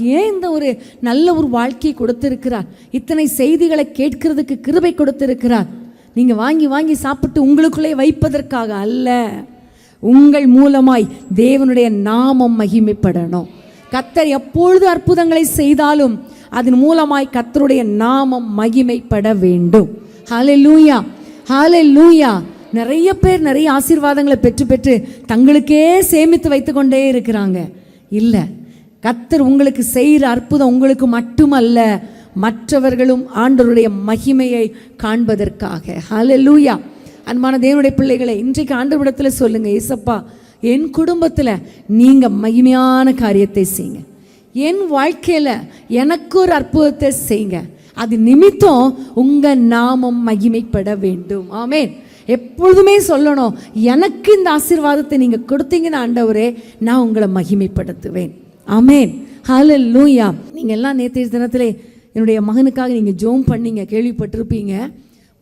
ஏன் இந்த ஒரு நல்ல ஒரு வாழ்க்கையை கொடுத்திருக்கிறார்? இத்தனை செய்திகளை கேட்கிறதுக்கு கிருபை கொடுத்திருக்கிறார். நீங்கள் வாங்கி வாங்கி சாப்பிட்டு உங்களுக்குள்ளே வைப்பதற்காக அல்ல. உங்கள் மூலமாய் தேவனுடைய நாமம் மகிமைப்படணும். கத்தர் எப்பொழுது அற்புதங்களை செய்தாலும் அதன் மூலமாய் கத்தருடைய நாமம் மகிமைப்பட வேண்டும். ஹாலே லூயா ஹாலே லூயா நிறைய பேர் நிறைய ஆசீர்வாதங்களை பெற்று பெற்று தங்களுக்கே சேமித்து வைத்து கொண்டே இருக்கிறாங்க. இல்லை கத்தர் உங்களுக்கு செய்கிற அற்புதம் உங்களுக்கு மட்டுமல்ல மற்றவர்களும் ஆண்டவருடைய மகிமையை காண்பதற்காக. ஹலலூயா அன்பான தேவனுடைய பிள்ளைகளை இன்றைக்கு ஆண்டவரிடத்தில் சொல்லுங்க ஏசப்பா என் குடும்பத்தில் நீங்கள் மகிமையான காரியத்தை செய்யுங்க. என் வாழ்க்கையில் எனக்கு ஒரு அற்புதத்தை செய்யுங்க. அது நிமித்தம் உங்கள் நாமம் மகிமைப்பட வேண்டும். ஆமேன் எப்பொழுதுமே சொல்லணும் எனக்கு இந்த ஆசீர்வாதத்தை நீங்கள் கொடுத்தீங்கன்னு ஆண்டவரே நான் உங்களை மகிமைப்படுத்துவேன். ஆமென். லூயா நீங்கள் எல்லாம் நேற்றைய தினத்திலே என்னுடைய மகனுக்காக நீங்கள் ஜோம் பண்ணீங்க கேள்விப்பட்டிருப்பீங்க.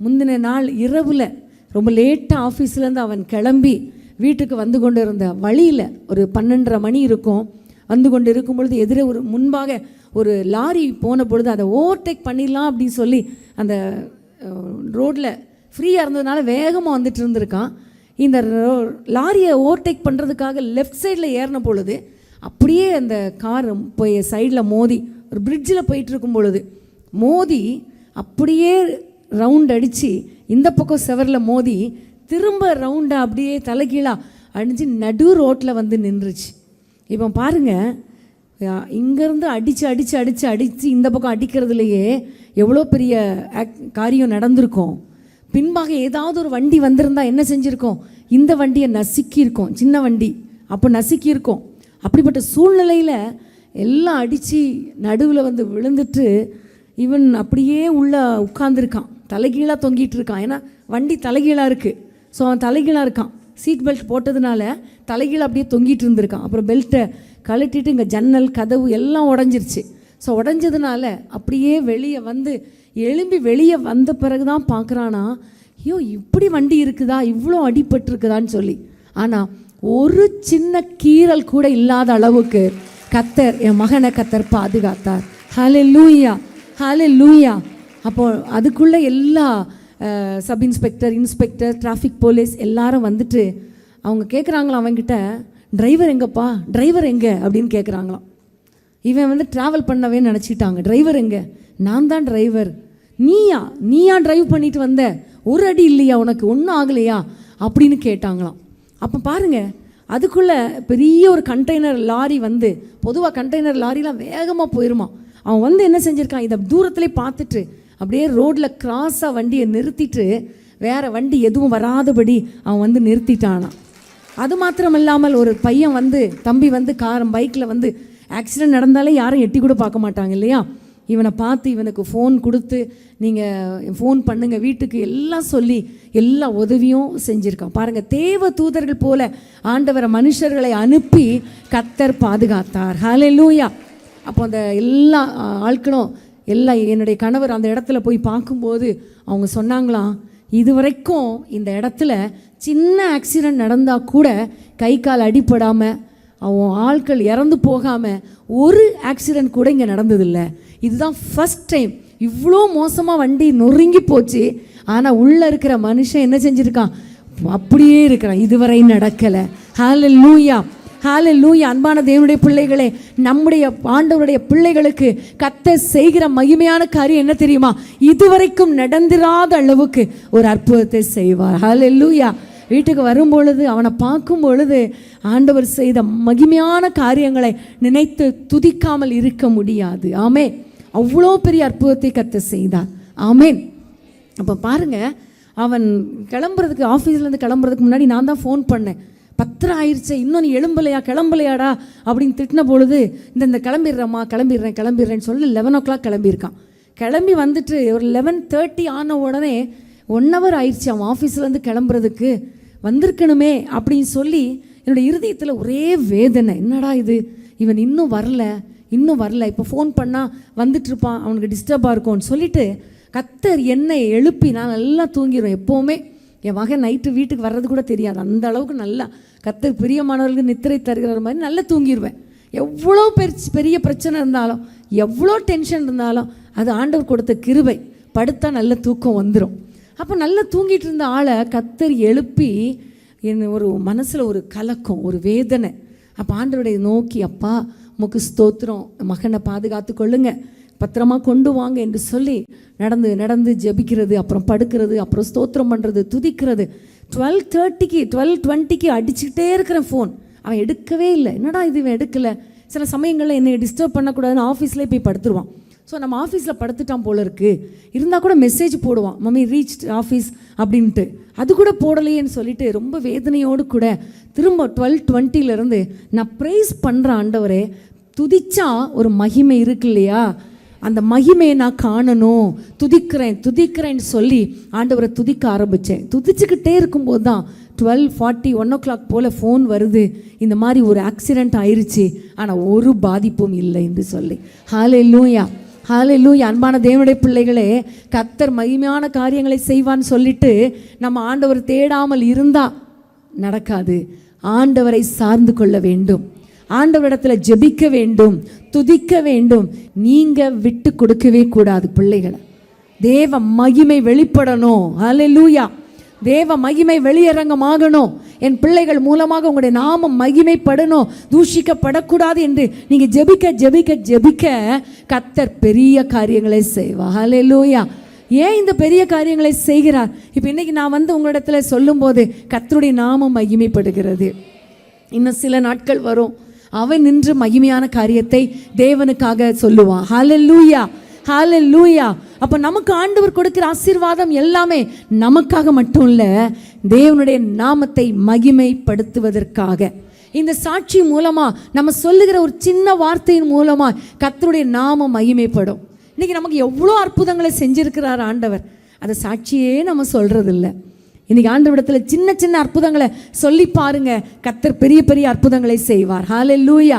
முந்தின நாள் இரவில் ரொம்ப லேட்டாக ஆஃபீஸ்லேருந்து அவன் கிளம்பி வீட்டுக்கு வந்து கொண்டு இருந்த வழியில் ஒரு பன்னெண்டரை மணி இருக்கும். வந்து கொண்டு இருக்கும் பொழுது எதிரே ஒரு முன்பாக ஒரு லாரி போன பொழுது அதை ஓவர்டேக் பண்ணிடலாம் அப்படின்னு சொல்லி அந்த ரோட்டில் ஃப்ரீயாக இருந்ததுனால வேகமாக வந்துட்டு இருந்திருக்கான். இந்த ரோ- லாரியை ஓவர்டேக் பண்ணுறதுக்காக லெஃப்ட் சைடில் ஏறின பொழுது அப்படியே அந்த கார் போய் சைடில் மோதி ஒரு பிரிட்ஜில் போயிட்டு இருக்கும் பொழுது மோதி அப்படியே ரவுண்ட் அடித்து இந்த பக்கம் செவரில் மோதி திரும்ப ரவுண்டாக அப்படியே தலைகீழாக அடிஞ்சு நடு ரோட்டில் வந்து நின்றுச்சு. இப்போ பாருங்க இங்கேருந்து அடித்து அடித்து அடித்து அடித்து இந்த பக்கம் அடிக்கிறதுலையே எவ்வளோ பெரிய காரியம் நடந்திருக்கும். பின்பாக ஏதாவது ஒரு வண்டி வந்திருந்தா என்ன செஞ்சுருக்கோம்? இந்த வண்டியை நசுக்கியிருக்கோம் சின்ன வண்டி. அப்போ நசுக்கியிருக்கோம். அப்படிப்பட்ட சூழ்நிலையில் எல்லாம் அடித்து நடுவில் வந்து விழுந்துட்டு இவன் அப்படியே உள்ளே உட்காந்துருக்கான் தலைகீழாக தொங்கிட்டு இருக்கான். ஏன்னா வண்டி தலைகீழாக இருக்குது ஸோ அவன் தலைகீழாக இருக்கான். சீட் பெல்ட் போட்டதுனால தலைகீழாக அப்படியே தொங்கிட்டு இருந்திருக்கான். அப்புறம் பெல்ட்டை கழட்டிட்டு இங்கே ஜன்னல் கதவு எல்லாம் உடஞ்சிருச்சு. ஸோ உடஞ்சதுனால அப்படியே வெளியே வந்து எழும்பி வெளியே வந்த பிறகு தான் பார்க்குறானா ஐயோ இப்படி வண்டி இருக்குதா? இவ்வளோ அடிபட்டிருக்குதான்னு சொல்லி. ஆனால் ஒரு சின்ன கீறல் கூட இல்லாத அளவுக்கு கத்தர் என் மகனை கத்தர் பாதுகாத்தார். ஹலே லூயா ஹலே லூயா அப்போ அதுக்குள்ளே எல்லா sub inspector inspector traffic police எல்லாரும் வந்துட்டு அவங்க கேட்குறாங்களாம் அவன்கிட்ட டிரைவர் எங்கப்பா? டிரைவர் எங்கே? அப்படின்னு கேட்குறாங்களாம் இவன் வந்து ட்ராவல் பண்ணவே நினச்சிட்டாங்க. டிரைவர் எங்கே? நான் தான் டிரைவர் நீயா? நீயா டிரைவ் பண்ணிட்டு வந்த? ஒரு அடி இல்லையா உனக்கு? ஒன்றும் ஆகலையா? அப்படின்னு கேட்டாங்களாம். அப்போ பாருங்க அதுக்குள்ளே பெரிய ஒரு கண்டெய்னர் லாரி வந்து பொதுவாக கண்டெய்னர் லாரிலாம் வேகமாக போயிருமா அவன் வந்து என்ன செஞ்சுருக்கான்? இதை தூரத்திலே பார்த்துட்டு அப்படியே ரோட்டில் கிராஸாக வண்டியை நிறுத்திட்டு வேறு வண்டி எதுவும் வராதபடி அவன் வந்து நிறுத்திட்டானான் அது மாத்திரம் இல்லாமல் ஒரு பையன் வந்து தம்பி வந்து கார் பைக்கில் வந்து ஆக்சிடென்ட் நடந்தாலே யாரும் எட்டி கூட பார்க்க மாட்டாங்க இல்லையா? இவனை பார்த்து இவனுக்கு ஃபோன் கொடுத்து நீங்கள் ஃபோன் பண்ணுங்கள் வீட்டுக்கு எல்லாம் சொல்லி எல்லா உதவியும் செஞ்சுருக்கான். பாருங்கள் தேவ தூதர்கள் போல ஆண்டவரை மனுஷர்களை அனுப்பி கத்தர் பாதுகாத்தார். ஹalleluya அப்போ அந்த எல்லா ஆட்களும் எல்லா என்னுடைய கணவர் அந்த இடத்துல போய் பார்க்கும்போது அவங்க சொன்னாங்களாம் இதுவரைக்கும் இந்த இடத்துல சின்ன ஆக்சிடெண்ட் நடந்தால் கூட கை கால் அடிப்படாமல் அவன் ஆட்கள் இறந்து போகாமல் ஒரு ஆக்சிடென்ட் கூட இங்கே நடந்ததில்ல. இதுதான் ஃபஸ்ட் டைம் இவ்வளோ மோசமாக வண்டி நொறுங்கி போச்சு. ஆனால் உள்ளே இருக்கிற மனுஷன் என்ன செஞ்சுருக்கான்? அப்படியே இருக்கிறான். இதுவரை நடக்கலை. ஹால லூயா ஹால லூயா அன்பான தேவனுடைய பிள்ளைகளே நம்முடைய ஆண்டவருடைய பிள்ளைகளுக்கு கத்த செய்கிற மகிமையான காரியம் என்ன தெரியுமா? இதுவரைக்கும் நடந்திராத அளவுக்கு ஒரு அற்புதத்தை செய்வார். ஹalleluya வீட்டுக்கு வரும் பொழுது அவனை பார்க்கும் பொழுது ஆண்டவர் செய்த மகிமையான காரியங்களை நினைத்து துதிக்காமல் இருக்க முடியாது. ஆமே அவ்வளோ பெரிய அற்புதத்தை கத்த செய்தார். ஆமேன். அப்போ பாருங்க அவன் கிளம்புறதுக்கு ஆஃபீஸ்லேருந்து கிளம்புறதுக்கு முன்னாடி நான் தான் ஃபோன் பண்ணேன். பத்திர ஆயிடுச்சு இன்னும் நீ எழும்பலையா கிளம்பலையாடா அப்படின்னு திட்டின பொழுது இந்த இந்த கிளம்பிடுறேம்மா கிளம்பிடுறேன் கிளம்பிடுறேன்னு சொல்லி லெவன் ஓ கிளாக் கிளம்பியிருக்கான். கிளம்பி வந்துட்டு ஒரு லெவன் தேர்ட்டி ஆன உடனே ஒன் ஹவர் ஆயிடுச்சு அவன் ஆஃபீஸ்லேருந்து கிளம்புறதுக்கு. வந்திருக்கணுமே அப்படின்னு சொல்லி என்னோடய இருதயத்தில் ஒரே வேதனை. என்னடா இது? இவன் இன்னும் வரல இன்னும் வரல. இப்போ ஃபோன் பண்ணால் வந்துட்டுருப்பான் அவனுக்கு டிஸ்டர்பாக இருக்கும்னு சொல்லிட்டு கத்தர் என்னை எழுப்பி நான் நல்லா தூங்கிடுவேன் எப்போவுமே. என் மகன் நைட்டு வீட்டுக்கு வர்றது கூட தெரியாது. அந்த அளவுக்கு நல்லா கத்தர் பிரியமானவர்களுக்கு நித்திரை தருகிற மாதிரி நல்லா தூங்கிடுவேன். எவ்வளோ பெரிய பெரிய பிரச்சனை இருந்தாலும் எவ்வளோ டென்ஷன் இருந்தாலும் அது ஆண்டவர் கொடுத்த கிருபை. படுத்தா நல்ல தூக்கம் வந்துடும் அப்போ நல்லா தூங்கிட்டு இருந்த ஆளை கத்தர் எழுப்பி என்ன ஒரு மனசில் ஒரு கலக்கம் ஒரு வேதனை. அப்போ ஆண்டவருடைய நோக்கி அப்பா முக்கு ஸ்தோத்திரம். மகனை பாதுகாத்து கொள்ளுங்க. பத்திரமா கொண்டு வாங்க என்று சொல்லி நடந்து நடந்து ஜெபிக்கிறது அப்புறம் படுக்கிறது அப்புறம் ஸ்தோத்திரம் பண்ணுறது துதிக்கிறது. டுவெல் தேர்ட்டிக்கு டுவெல் டுவெண்ட்டிக்கு அடிச்சுக்கிட்டே இருக்கிறேன் ஃபோன் அவன் எடுக்கவே இல்லை. என்னடா இது இவன் எடுக்கலை? சில சமயங்களில் என்னை டிஸ்டர்ப் பண்ணக்கூடாதுன்னு ஆஃபீஸ்லேயே போய் படுத்துருவான். ஸோ நம்ம ஆஃபீஸில் படுத்துட்டான் போல இருக்கு. இருந்தால் கூட மெசேஜ் போடுவான். மம்மி ரீச் ஆஃபீஸ் அப்படின்ட்டு. அது கூட போடலையேன்னு சொல்லிட்டு ரொம்ப வேதனையோடு கூட திரும்ப டுவெல் டுவெண்ட்டிலேருந்து நான் ப்ரைஸ் பண்ணுற ஆண்டவரே துதிச்சா ஒரு மகிமை இருக்கு இல்லையா? அந்த மகிமையை நான் காணணும். துதிக்கிறேன் துதிக்கிறேன்னு சொல்லி ஆண்டவரை துதிக்க ஆரம்பித்தேன் துதிச்சுக்கிட்டே இருக்கும்போது தான் twelve forty one o'clock போல் ஃபோன் வருது. இந்த மாதிரி ஒரு ஆக்சிடெண்ட் ஆயிடுச்சு ஆனால் ஒரு பாதிப்பும் இல்லை என்று சொல்லி. ஹாலே லூயா ஹாலே லூயா அன்பான தேவனுடைய பிள்ளைகளே கத்தர் மகிமையான காரியங்களை செய்வான்னு சொல்லிட்டு நம்ம ஆண்டவர் தேடாமல் இருந்தா நடக்காது. ஆண்டவரை சார்ந்து கொள்ள வேண்டும். ஆண்டவரிடத்தில் ஜெபிக்க வேண்டும் துதிக்க வேண்டும். நீங்க விட்டு கொடுக்கவே கூடாது பிள்ளைகளை. தேவ மகிமை வெளிப்படணும். ஹalleluya. தேவ மகிமை வெளியரங்கமாகணும். என் பிள்ளைகள் மூலமாக உங்களுடைய நாமம் மகிமைப்படணும். தூஷிக்கப்படக்கூடாது என்று நீங்கள் ஜெபிக்க ஜெபிக்க ஜெபிக்க கத்தர் பெரிய காரியங்களை செய்வா லூயா ஏன் இந்த பெரிய காரியங்களை செய்கிறார்? இப்போ இன்னைக்கு நான் வந்து உங்களிடத்துல சொல்லும்போது கத்தருடைய நாமம் மகிமைப்படுகிறது. இன்னும் சில நாட்கள் வரும். அவன் நின்று மகிமையான காரியத்தை தேவனுக்காக சொல்லுவான். ஹalleluya லூயா அப்போ நமக்கு ஆண்டவர் கொடுக்கிற ஆசீர்வாதம் எல்லாமே நமக்காக மட்டும் இல்லை தேவனுடைய நாமத்தை மகிமைப்படுத்துவதற்காக. இந்த சாட்சி மூலமா நம்ம சொல்லுகிற ஒரு சின்ன வார்த்தையின் மூலமா கர்த்தருடைய நாமம் மகிமைப்படும். இன்னைக்கு நமக்கு எவ்வளோ அற்புதங்களை செஞ்சுருக்கிறார் ஆண்டவர். அதை சாட்சியே நம்ம சொல்றதில்ல. இன்னைக்கு ஆண்டவரிடத்துல சின்ன சின்ன அற்புதங்களை சொல்லி பாருங்க. கத்தர் பெரிய பெரிய அற்புதங்களை செய்வார். ஹாலே லூயா